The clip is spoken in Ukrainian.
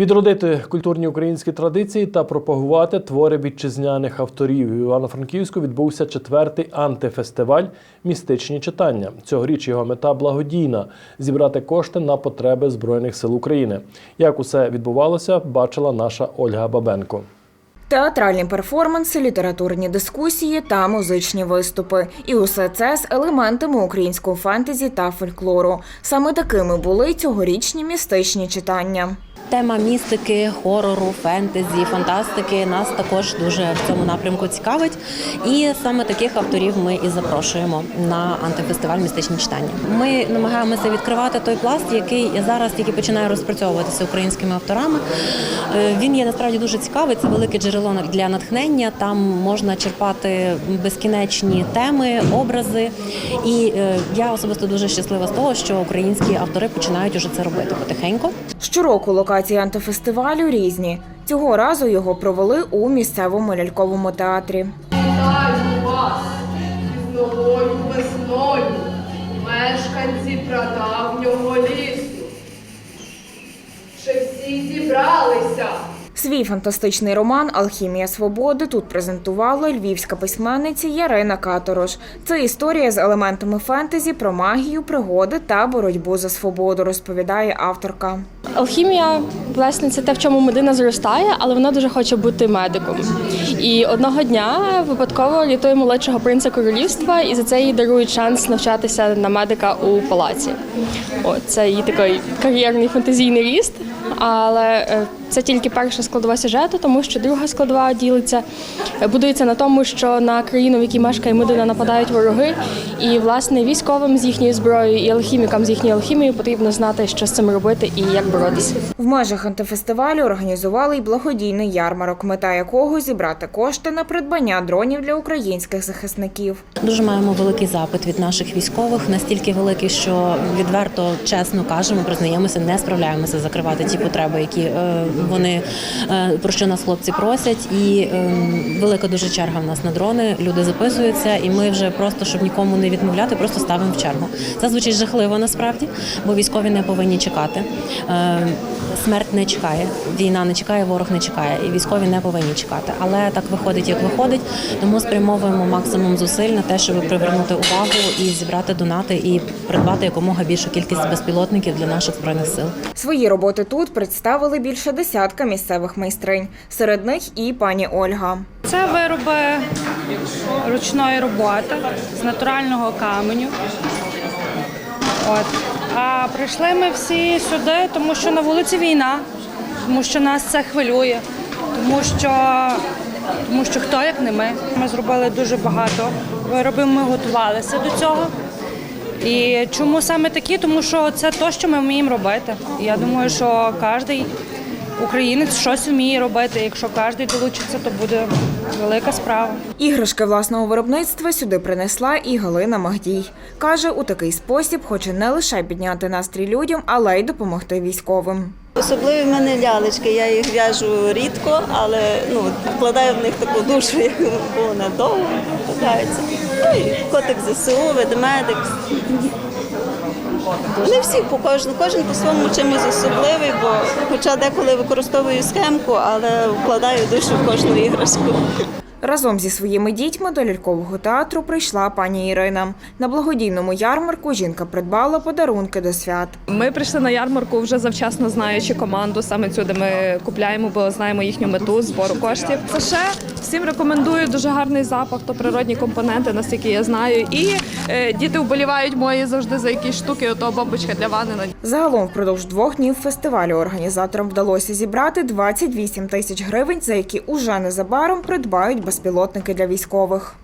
Відродити культурні українські традиції та пропагувати твори вітчизняних авторів. У Івано-Франківську відбувся четвертий антифестиваль Містичні читання. Цьогоріч його мета благодійна зібрати кошти на потреби Збройних сил України. Як усе відбувалося, бачила наша Ольга Бабенко. Театральні перформанси, літературні дискусії та музичні виступи. І усе це з елементами українського фентезі та фольклору. Саме такими були цьогорічні містичні читання. Тема містики, хорору, фентезі, фантастики нас також дуже в цьому напрямку цікавить. І саме таких авторів ми і запрошуємо на антифестиваль містичні читання. Ми намагаємося відкривати той пласт, який зараз тільки починає розпрацьовуватися українськими авторами. Е, Він є насправді дуже цікавий. Це велике джерело для натхнення. Там можна черпати безкінечні теми, образи. І е, я особисто дуже щаслива з того, що українські автори починають уже це робити потихеньку. Щороку локації антифестивалю різні. Цього разу його провели у місцевому ляльковому театрі. Вітаю вас із новою весною, мешканці прадавнього лісу. Чи всі зібралися? Свій фантастичний роман Алхімія свободи тут презентувала львівська письменниця Ярина Каторош. Це історія з елементами фентезі про магію, пригоди та боротьбу за свободу, розповідає авторка. Алхімія, власне, це те, в чому медина зростає, але вона дуже хоче бути медиком. І одного дня випадково рятує молодшого принца королівства, і за це їй дарують шанс навчатися на медика у палаці. О, це її такий кар'єрний фантазійний ріст. Але е, це тільки перша складова сюжету, тому що друга складова ділиться, е, будується на тому, що на країну, в якій мешкає Медина, нападають вороги, і власне військовим з їхньою зброєю і алхімікам з їхньою алхімією потрібно знати, що з цим робити і як боротися. В межах антифестивалю організували й благодійний ярмарок, мета якого зібрати кошти на придбання дронів для українських захисників. Дуже маємо великий запит від наших військових, настільки великий, що відверто чесно кажемо, признаємося, не справляємося закривати ті потреби, які е, вони е, про що нас хлопці просять. І е, велика дуже черга в нас на дрони. Люди записуються, і ми вже просто, щоб нікому не відмовляти, просто ставимо в чергу. Це звучить жахливо насправді, бо військові не повинні чекати. Смерть не чекає, війна не чекає, ворог не чекає, і військові не повинні чекати. Але так виходить, як виходить. Тому спрямовуємо максимум зусиль на те, щоб привернути увагу і зібрати донати, і придбати якомога більшу кількість безпілотників для наших збройних сил. Свої роботи тут представили більше десятка місцевих майстринь. Серед них і пані Ольга. Це вироби ручної роботи з натурального каменю. От. А прийшли ми всі сюди, тому що на вулиці війна, тому що нас це хвилює, тому що, тому що хто як не ми. Ми зробили дуже багато виробів, ми готувалися до цього. І чому саме такі? Тому що це те, що ми вміємо робити. Я думаю, що кожен українець щось вміє робити. Якщо кожен долучиться, то буде велика справа. Іграшки власного виробництва сюди принесла і Галина Магдій. Каже, у такий спосіб хоче не лише підняти настрій людям, але й допомогти військовим. Особливі в мене лялечки, я їх в'яжу рідко, але ну, вкладаю в них таку душу, як було надовго вкладається. Ну і котик ЗСУ, ведмедик. Вони всі по кожен, кожен по своєму чимось особливий, бо хоча деколи використовую схемку, але вкладаю душу в кожну іграшку. Разом зі своїми дітьми до лялькового театру прийшла пані Ірина. На благодійному ярмарку жінка придбала подарунки до свят. Ми прийшли на ярмарку вже завчасно знаючи команду, саме цю, де ми купляємо, бо знаємо їхню мету збору коштів. Це ще всім рекомендую дуже гарний запах, то природні компоненти, наскільки я знаю. І е, діти вболівають мої завжди за якісь штуки. Ото бомбочка для ванни Загалом впродовж двох днів фестивалю організаторам вдалося зібрати 28 тисяч гривень, за які уже незабаром придбають безпілотники для військових.